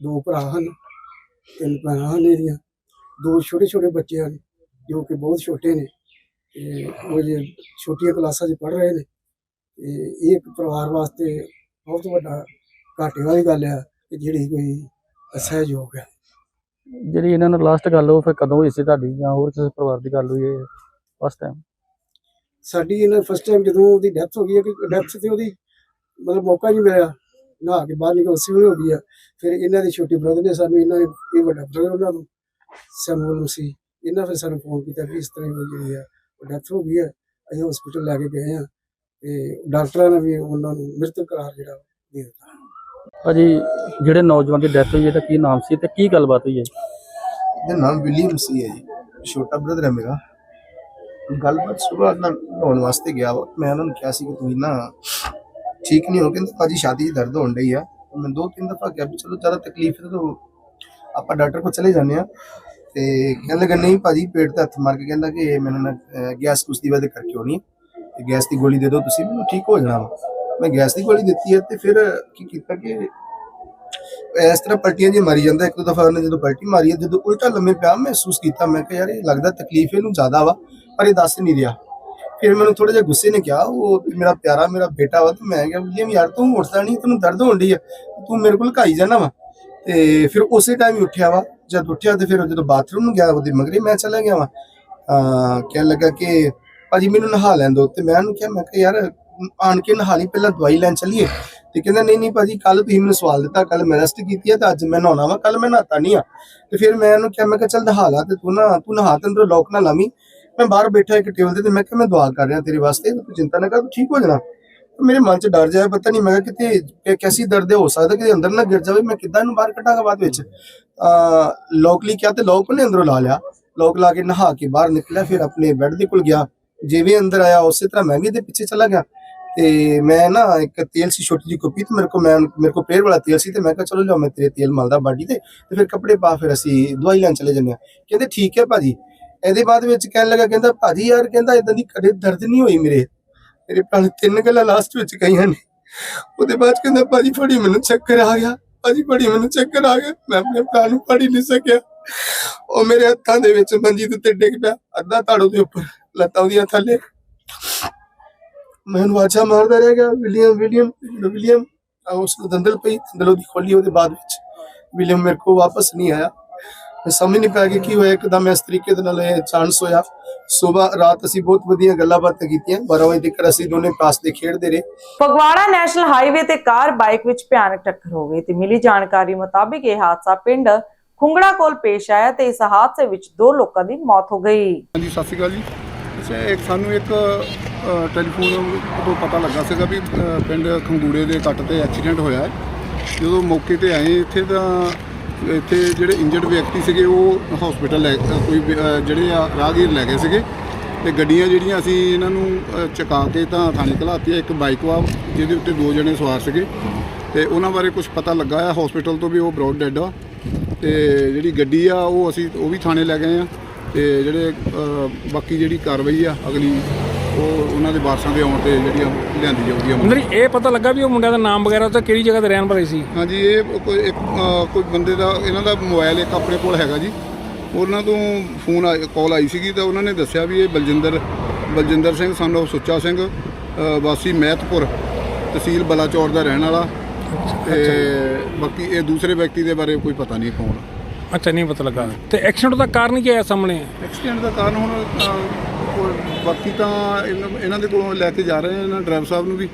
ਦੋ ਭਰਾ ਹਨ। ਤਿੰਨ ਭੈਣਾਂ ਹਨ ਇਹਦੀਆਂ ਦੋ ਛੋਟੇ ਛੋਟੇ ਬੱਚੇ ਹਨ ਜੋ ਕਿ ਬਹੁਤ ਛੋਟੇ ਨੇ। ਤੇ ਉਹ ਜੇ ਛੋਟੀਆਂ ਕਲਾਸਾਂ 'ਚ ਪੜ੍ਹ ਰਹੇ ਨੇ ਤੇ ਇਹ ਇੱਕ ਪਰਿਵਾਰ ਵਾਸਤੇ ਬਹੁਤ ਵੱਡਾ ਘਾਟੇ ਵਾਲੀ ਗੱਲ ਆ ਕਿ ਜਿਹੜੀ ਕੋਈ ਅਸਹਿਯੋਗ ਹੈ। ਜਿਹੜੀ ਇਹਨਾਂ ਨਾਲ ਲਾਸਟ ਗੱਲ ਉਹ ਫਿਰ ਕਦੋਂ ਹੋਈ ਸੀ ਤੁਹਾਡੀ ਜਾਂ ਹੋਰ ਕਿਸੇ ਪਰਿਵਾਰ ਦੀ ਗੱਲ ਹੋਈ ਹੈ ਫਸਟ ਟਾਈਮ ਸਾਡੀ ਇਹਨਾਂ ਫਸਟ ਟਾਈਮ ਜਦੋਂ ਉਹਦੀ ਡੈਥ ਹੋ ਗਈ ਹੈ ਕਿ ਡੈਥ ਤੇ ਉਹਦੀ ਮਤਲਬ ਮੌਕਾ ਨਹੀਂ ਮਿਲਿਆ। ਨਹਾ ਕੇ ਬਾਹਰ ਨਿਕਲ ਸਿਵਲ ਹੋ ਗਈ ਆ। ਫਿਰ ਇਹਨਾਂ ਦੇ ਛੋਟੇ ਬ੍ਰਦਰ ਨੇ ਸਾਨੂੰ ਇਹਨਾਂ ਨੇ ਇਹ ਵੱਡਾ ਬ੍ਰਦਰ ਉਹਨਾਂ ਨੂੰ ਸੈਮੂਅਲ ਸੀ। ਇਹਨਾਂ ਫਿਰ ਸਾਨੂੰ ਫੋਨ ਕੀਤਾ ਕਿ ਇਸ ਤਰ੍ਹਾਂ ਦੀ ਜਿਹੜੀ ਆ ਉਹ ਡੈਥ ਹੋ ਗਈ ਹੈ ਅਸੀਂ ਹਸਪੀਟਲ ਲੈ ਕੇ ਗਏ ਆ ਤੇ ਡਾਕਟਰਾਂ ਨੇ ਵੀ ਉਹਨਾਂ ਨੂੰ ਮ੍ਰਿਤਕ ਕਰਾਰ ਜਿਹੜਾ ਦੇ ਦਿੱਤਾ। ਭਾਜੀ ਜਿਹੜੇ ਨੌਜਵਾਨ ਦੀ ਡੈਥ ਹੋਈ ਹੈ ਤਾਂ ਕੀ ਨਾਮ ਸੀ ਤੇ ਕੀ ਗੱਲਬਾਤ ਹੋਈ ਹੈ? ਇਹਦਾ ਨਾਮ ਵਿਲੀਅਮ ਸੀ ਹੈ ਜੀ। ਛੋਟਾ ਬ੍ਰਦਰ ਹੈ ਮੇਰਾ। ਗੱਲਬਾਤ ਸੁਬਾਹ ਨਾ ਨਹਾਉਣ ਵਾਸਤੇ ਗਿਆ ਵਾ। ਮੈਂ ਉਹਨਾਂ ਨੂੰ ਕਿਹਾ ਸੀ ਕਿ ਤੁਸੀਂ ਨਾ ਠੀਕ ਨਹੀਂ ਹੋ ਕਹਿੰਦੇ ਭਾਜੀ ਛਾਤੀ 'ਚ ਦਰਦ ਹੋਣ ਡਈ ਆ। ਮੈਂ ਦੋ ਤਿੰਨ ਦਫਾ ਕਿਹਾ ਵੀ ਚਲੋ ਜ਼ਿਆਦਾ ਤਕਲੀਫ ਹੈ ਆਪਾਂ ਡਾਕਟਰ ਕੋਲ ਚਲੇ ਜਾਂਦੇ ਆ ਤੇ ਕਹਿੰਦੇ ਲੱਗਾ ਨਹੀਂ ਭਾਜੀ ਪੇਟ ਤੇ ਹੱਥ ਮਾਰ ਕੇ ਕਹਿੰਦਾ ਕਿ ਇਹ ਮੈਨੂੰ ਨਾ ਗੈਸ ਕੁਛ ਦੀ ਵਜ੍ਹਾ ਕਰਕੇ ਹੋਣੀ ਤੇ ਗੈਸ ਦੀ ਗੋਲੀ ਦੇ ਦਿਓ ਤੁਸੀਂ, ਮੈਨੂੰ ਠੀਕ ਹੋ ਜਾਣਾ ਵਾ। ਮੈਂ ਗੈਸ ਦੀ ਗੋਲੀ ਦਿੱਤੀ ਹੈ ਤੇ ਫਿਰ ਕੀ ਕੀਤਾ ਕਿ ਇਸ ਤਰ੍ਹਾਂ ਪਲਟੀਆਂ ਜੀ ਮਾਰੀ ਜਾਂਦਾ, ਇੱਕ ਦੋ ਦਫਾ ਉਹਨੇ ਜਦੋਂ ਪਲਟੀ ਮਾਰੀ ਹੈ, ਜਦੋਂ ਉਲਟਾ ਲੰਮੇ ਪਿਆ ਮਹਿਸੂਸ ਕੀਤਾ, ਮੈਂ ਕਿਹਾ ਯਾਰ ਇਹ ਲੱਗਦਾ ਤਕਲੀਫ ਇਹਨੂੰ ਜ਼ਿਆਦਾ ਵਾ, ਪਰ ਇਹ ਦੱਸ ਨਹੀਂ ਰਿਹਾ। ਫਿਰ ਮੈਨੂੰ ਥੋੜਾ ਜਿਹਾ ਗੁੱਸੇ ਨੇ ਕਿਹਾ, ਉਹ ਮੇਰਾ ਪਿਆਰਾ ਮੇਰਾ ਬੇਟਾ ਵਾ ਤੇ ਮੈਂ ਕਿਹਾ, ਵਿਲੀਅਮ ਯਾਰ ਤੂੰ ਉੱਠਦਾ ਨਹੀਂ, ਤੈਨੂੰ ਦਰਦ ਹੋਣ ਡਈ ਆ, ਤੂੰ ਮੇਰੇ ਕੋਲ ਘਾਈ ਜਾਣਾ ਵਾ। ਤੇ ਫਿਰ ਉਸੇ ਟਾਈਮ ਹੀ ਉੱਠਿਆ ਵਾ, ਜਦ ਉੱਠਿਆ ਤੇ ਫਿਰ ਜਦੋਂ ਬਾਥਰੂਮ ਨੂੰ ਗਿਆ ਉਹਦੇ ਮਗਰੇ ਮੈਂ ਚਲਾ ਗਿਆ ਵਾ ਆ ਕਹਿਣ ਲੱਗਾ ਕਿ ਭਾਜੀ ਮੈਨੂੰ ਨਹਾ ਲੈਣ ਦੋ ਤੇ ਮੈਂ ਉਹਨੂੰ ਕਿਹਾ, ਮੈਂ ਕਿਹਾ, ਯਾਰ, ਆਣ ਕੇ ਨਹਾ ਲਈ, ਪਹਿਲਾਂ ਦਵਾਈ ਲੈਣ ਚੱਲੀਏ। ਤੇ ਕਹਿੰਦਾ, ਨਹੀਂ ਨਹੀਂ ਭਾਜੀ ਕੱਲ ਤੁਸੀਂ ਮੈਨੂੰ ਸਵਾਲ ਦਿੱਤਾ ਕੱਲ ਮੈਂ ਰੈਸਟ ਕੀਤੀ ਹੈ ਤੇ ਅੱਜ ਮੈਂ ਨਹਾਉਣਾ ਵਾ ਕੱਲ ਮੈਂ ਨਹਾਤਾ ਨਹੀਂ ਆ। ਤੇ ਫਿਰ ਮੈਂ ਉਹਨੂੰ ਕਿਹਾ, ਮੈਂ ਕਿਹਾ, ਚੱਲ ਨਹਾ ਲਾ ਤੇ ਤੂੰ ਨਾ, ਤੂੰ ਨਹਾ ਤੇ ਅੰਦਰੋਂ ਲੋਕ ਨਾ ਲਾਵੀਂ ਮੈਂ ਬਾਹਰ ਬੈਠਾ ਇੱਕ ਟੇਬਲ ਤੇ ਤੇ ਮੈਂ ਕਿਹਾ, ਮੈਂ ਦੁਆ ਕਰ ਰਿਹਾ ਤੇਰੇ ਵਾਸਤੇ, ਤੂੰ ਚਿੰਤਾ ਨਾ ਕਰ, ਤੂੰ ਠੀਕ ਹੋ ਜਾਣਾ। ਮੇਰੇ ਮਨ 'ਚ ਡਰ ਜਾਇਆ ਪਤਾ ਨਹੀਂ ਮੈਂ ਕਿਹਾ, ਕਿਤੇ ਕੈਸੀ ਦਰਦ ਹੋ ਸਕਦਾ ਕਿ ਅੰਦਰ ਨਾ ਗਿਰ ਜਾਵੇ, ਮੈਂ ਕਿੱਦਾਂ ਇਹਨੂੰ ਬਾਹਰ ਕੱਢਾਂਗਾ ਬਾਅਦ ਵਿੱਚ? ਆ ਲੋਕ ਕਿਹਾ ਤੇ ਲੋਕ ਨੇ ਅੰਦਰੋਂ ਲਾ ਲਿਆ। ਲੋਕ ਲਾ ਕੇ ਨਹਾ ਕੇ ਬਾਹਰ ਨਿਕਲਿਆ, ਫਿਰ ਆਪਣੇ ਬੈੱਡ ਦੇ ਕੋਲ ਗਿਆ। ਜਿਵੇਂ ਅੰਦਰ ਆਇਆ, ਉਸੇ ਤਰ੍ਹਾਂ ਮੈਂ ਵੀ ਇਹਦੇ ਪਿੱਛੇ ਚਲਾ ਗਿਆ। ਤੇ ਮੈਂ ਨਾ ਇੱਕ ਤੇਲ ਸੀ, ਛੋਟੀ ਜਿਹੀ ਕੁੱਪੀ, ਤੇ ਮੇਰੇ ਕੋ ਮੈਂ, ਮੇਰੇ ਕੋ ਪੇਰ ਵਾਲਾ ਤੇਲ ਸੀ, ਤੇ ਮੈਂ ਕਿਹਾ, ਚਲੋ ਲਿਓ ਮੈਂ ਤੇਰੇ ਤੇਲ ਮਲਦਾ, ਬਾਡੀ ਤੇ। ਤੇ ਫਿਰ ਕੱਪੜੇ ਪਾ, ਫਿਰ ਅਸੀਂ ਦਵਾਈ ਲੈਣ ਚਲੇ ਜੰਨੇ ਆ ਕਹਿੰਦੇ, ਠੀਕ ਹੈ ਭਾਜੀ। ਇਹਦੇ ਬਾਅਦ ਵਿੱਚ ਕਹਿਣ ਲੱਗਾ, ਕਹਿੰਦਾ, ਭਾਜੀ ਯਾਰ, ਕਹਿੰਦਾ ਇਦਾਂ ਦੀ ਕਦੇ ਦਰਦ ਨਹੀਂ ਹੋਈ ਮੇਰੇ। ਮੇਰੇ ਭਰਾ ਤਿੰਨ ਗੱਲਾਂ ਲਾਸਟ ਵਿੱਚ ਕਹੀਆਂ ਨੇ। ਉਹਦੇ ਬਾਅਦ ਕਹਿੰਦਾ, ਭਾਜੀ, ਫੜੀ ਮੈਨੂੰ ਚੱਕਰ ਆ ਗਿਆ। ਭਾਜੀ, ਫੜੀ ਮੈਨੂੰ ਚੱਕਰ ਆ ਗਿਆ। ਮੈਂ ਆਪਣੇ ਭਰਾ ਨੂੰ ਫੜ ਹੀ ਨਹੀਂ ਸਕਿਆ। ਉਹ ਮੇਰੇ ਹੱਥਾਂ ਦੇ ਵਿੱਚ ਮੰਜੀ ਦੇ ਉੱਤੇ ਡਿੱਗ ਪਿਆ, ਅੱਧਾ ਧੜ ਦੇ ਉੱਪਰ, ਲੱਤਾਂ ਉਹਦੀਆਂ ਥੱਲੇ। ਮੈਂ ਉਹਨੂੰ ਆਛਾ ਮਾਰਦਾ ਰਹਿ ਗਿਆ ਵਿਲੀਅਮ ਵਿਲੀਅਮ ਵਿਲੀਅਮ ਉਸ ਨੂੰ ਦੰਦਲ ਪਈ, ਦੰਦਲ ਉਹਦੀ ਖੋਲੀ, ਉਹਦੇ ਬਾਅਦ ਵਿੱਚ। ਵਿਲੀਅਮ ਮੇਰੇ ਕੋਲ ਵਾਪਸ ਨਹੀਂ ਆਇਆ। ਸਮਝ ਨਹੀਂ ਪਾਇਆ ਕਿ ਕੀ ਹੋਇਆ ਇੱਕਦਮ ਇਸ ਤਰੀਕੇ ਦੇ ਨਾਲ ਇਹ ਚਾਂਸ ਹੋਇਆ। ਸਵੇਰ ਰਾਤ ਅਸੀਂ ਬਹੁਤ ਵਧੀਆ ਗੱਲਾਂ ਬਾਤਾਂ ਕੀਤੀਆਂ 12 ਵਜੇ ਤੱਕ ਅਸੀਂ ਦੋਨੇ ਪਾਸ ਦੇ ਖੇਡਦੇ ਰਹੇ। ਫਗਵਾੜਾ ਨੈਸ਼ਨਲ ਹਾਈਵੇ ਤੇ ਕਾਰ ਬਾਈਕ ਵਿੱਚ ਭਿਆਨਕ ਟੱਕਰ ਹੋ ਗਈ ਤੇ ਮਿਲੀ ਜਾਣਕਾਰੀ ਮੁਤਾਬਿਕ ਇਹ ਹਾਦਸਾ ਪਿੰਡ ਖੁੰਗੜਾ ਕੋਲ ਪੇਸ਼ ਆਇਆ ਤੇ ਇਸ ਹਾਦਸੇ ਵਿੱਚ ਦੋ ਲੋਕਾਂ ਦੀ ਮੌਤ ਹੋ ਗਈ। ਹਾਂਜੀ ਸਤਿ ਸ਼੍ਰੀ ਅਕਾਲ ਜੀ। ਅੱਛਾ ਇੱਕ ਸਾਨੂੰ ਇੱਕ ਟੈਲੀਫੋਨ ਤੋਂ ਪਤਾ ਲੱਗਾ ਸੀਗਾ ਵੀ ਪਿੰਡ ਖੰਗੂੜੇ ਦੇ ਕੱਟ ਤੇ ਐਕਸੀਡੈਂਟ ਹੋਇਆ ਹੈ। ਜਦੋਂ ਮੌਕੇ ਤੇ ਆਏ ਇੱਥੇ ਤਾਂ ਇੱਥੇ ਜਿਹੜੇ ਇੰਜਰਡ ਵਿਅਕਤੀ ਸੀਗੇ ਉਹ ਹਸਪੀਟਲ ਲੈ ਕੋਈ ਜਿਹੜੇ ਆ ਰਾਹਗੀਰ ਲੈ ਗਏ ਸੀਗੇ। ਤੇ ਗੱਡੀਆਂ ਜਿਹੜੀਆਂ ਅਸੀਂ ਇਹਨਾਂ ਨੂੰ ਅ, ਚੁਕਾ ਕੇ ਤਾਂ ਥਾਣੇ ਘਲਾਤੀ ਇੱਕ ਬਾਈਕ ਵਾ ਜਿਹਦੇ ਉੱਤੇ ਦੋ ਜਣੇ ਸਵਾਰ ਸੀਗੇ। ਤੇ ਉਹਨਾਂ ਬਾਰੇ ਕੁਝ ਪਤਾ ਲੱਗਾ ਆ ਹਸਪੀਟਲ ਤੋਂ ਵੀ ਉਹ ਬ੍ਰੌਡ ਡੈਡ ਆ। ਤੇ ਜਿਹੜੀ ਗੱਡੀ ਆ ਉਹ ਅਸੀਂ ਉਹ ਵੀ ਥਾਣੇ ਲੈ ਗਏ ਆ। ਤੇ ਜਿਹੜੇ ਬਾਕੀ ਜਿਹੜੀ ਕਾਰਵਾਈ ਆ ਅਗਲੀ ਉਹ ਉਹਨਾਂ ਦੇ ਵਾਰਸਾਂ ਦੇ ਆਉਣ ਤੇ ਜਿਹੜੀ ਆ ਲਿਆਂਦੀ ਜਾਊਗੀ ਅਮਲ ਨਹੀਂ ਇਹ ਪਤਾ ਲੱਗਾ ਵੀ ਉਹ ਮੁੰਡਿਆਂ ਦਾ ਨਾਮ ਵਗੈਰਾ ਤੇ ਕਿਹੜੀ ਜਗ੍ਹਾ ਤੇ ਰਹਿਣ ਵਾਲੇ ਸੀ? ਹਾਂਜੀ ਇਹ ਕੋਈ ਇੱਕ ਅ, ਕੋਈ ਬੰਦੇ ਦਾ ਇਹਨਾਂ ਦਾ ਮੋਬਾਈਲ ਇੱਕ ਆਪਣੇ ਕੋਲ ਹੈਗਾ ਜੀ। ਉਹਨਾਂ ਤੋਂ ਫੋਨ ਕਾਲ ਆਈ ਸੀਗੀ ਤਾਂ ਉਹਨਾਂ ਨੇ ਦੱਸਿਆ ਵੀ ਇਹ ਬਲਜਿੰਦਰ ਬਲਜਿੰਦਰ ਸਿੰਘ ਸਾਨੂੰ ਸੁੱਚਾ ਸਿੰਘ ਅ, ਵਾਸੀ ਮਹਿਤਪੁਰ ਤਹਿਸੀਲ ਬਲਾਚੌਰ ਦਾ ਰਹਿਣ ਵਾਲਾ। ਤੇ ਬਾਕੀ ਇਹ ਦੂਸਰੇ ਵਿਅਕਤੀ ਦੇ ਬਾਰੇ ਕੋਈ ਪਤਾ ਨਹੀਂ ਕੌਣ ਅੱਛਾ ਨਹੀਂ ਪਤਾ ਲੱਗਾ। ਤੇ ਐਕਸੀਡੈਂਟ ਦਾ ਕਾਰਨ ਕੀ ਆਇਆ ਸਾਹਮਣੇ? ਐਕਸੀਡੈਂਟ ਦਾ ਕਾਰਨ ਹੁਣ ਅ, ਕੋਲ ਬਾਕੀ ਤਾਂ ਇਹਨਾਂ- ਇਹਨਾਂ ਦੇ ਕੋਲੋਂ ਲੈ ਕੇ ਜਾ ਰਹੇ ਆ ਇਹਨਾਂ ਡਰਾਈਵਰ ਸਾਹਿਬ ਨੂੰ ਵੀ।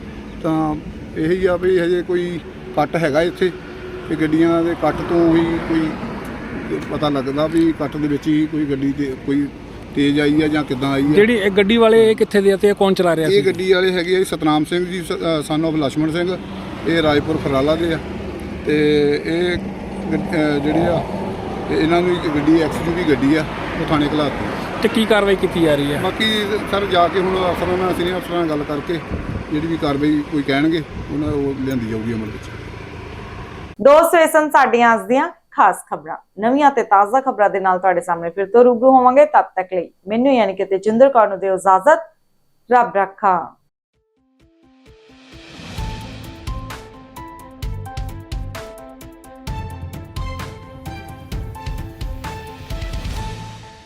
ਤਾਂ ਇਹੀ ਆ ਵੀ ਹਜੇ ਕੋਈ ਕੱਟ ਹੈਗਾ ਇੱਥੇ ਤੇ ਗੱਡੀਆਂ ਦੇ ਕੱਟ ਤੋਂ ਹੀ ਕੋਈ ਪਤਾ ਲੱਗਦਾ ਵੀ ਕੱਟ ਦੇ ਵਿੱਚ ਹੀ ਕੋਈ ਗੱਡੀ ਤੇ ਕੋਈ ਤੇਜ਼ ਆਈ ਆ ਜਾਂ ਕਿੱਦਾਂ ਆਈ ਆ। ਜਿਹੜੀ ਇਹ ਗੱਡੀ ਵਾਲੇ ਇਹ ਕਿੱਥੇ ਦੇ ਆ ਤੇ ਇਹ ਕੌਣ ਚਲਾ ਰਿਹਾ ਇਹ ਗੱਡੀ ਵਾਲੇ ਹੈਗੇ ਆ ਜੀ ਸਤਨਾਮ ਸਿੰਘ ਜੀ ਸਨ ਆਫ ਲਛਮਣ ਸਿੰਘ। ਇਹ ਰਾਜਪੁਰ ਫਰਾਲਾ ਦੇ ਆ। ਤੇ ਇਹ ਗ- ਜਿਹੜੇ ਆ ਤੇ ਇਹਨਾਂ ਨੂੰ ਇੱਕ ਗੱਡੀ ਐਕਸਯੂਵੀ ਗੱਡੀ ਆ ਉਹ ਥਾਣੇ ਘਲਾਤੀ। ਤੇ ਕੀ ਕਾਰਵਾਈ ਕੀਤੀ ਜਾ ਰਹੀ ਹੈ? ਬਾਕੀ ਸਰ ਜਾ ਕੇ ਹੁਣ ਅਫਸਰਾਂ ਨਾਲ ਸੀਨੀਅਰ ਅਫਸਰਾਂ ਨਾਲ ਗੱਲ ਕਰਕੇ ਜਿਹੜੀ ਵੀ ਕਾਰਵਾਈ ਕੋਈ ਕਹਿਣਗੇ ਉਹਨਾਂ ਉਹ ਲਿਆਂਦੀ ਜਾਊਗੀ ਅਮਲ ਵਿੱਚ। ਦੋਸਤੋ ਇਹ ਸਨ ਸਾਡੀਆਂ ਅੱਜ ਦੀਆਂ ਖਾਸ ਖਬਰਾਂ। ਨਵੀਆਂ ਤੇ ਤਾਜ਼ਾ ਖਬਰਾਂ ਦੇ ਨਾਲ ਤੁਹਾਡੇ ਸਾਹਮਣੇ ਫਿਰ ਤੋਂ ਰੂਬਰੂ ਹੋਵਾਂਗੇ। ਤਦ ਤੱਕ ਲਈ ਮੈਨੂੰ ਯਾਨੀ ਕਿ ਤੇਜਿੰਦਰ ਕੌਰ ਨੂੰ ਦਿਓ ਇਜਾਜ਼ਤ। ਰੱਬ ਰੱਖਾ।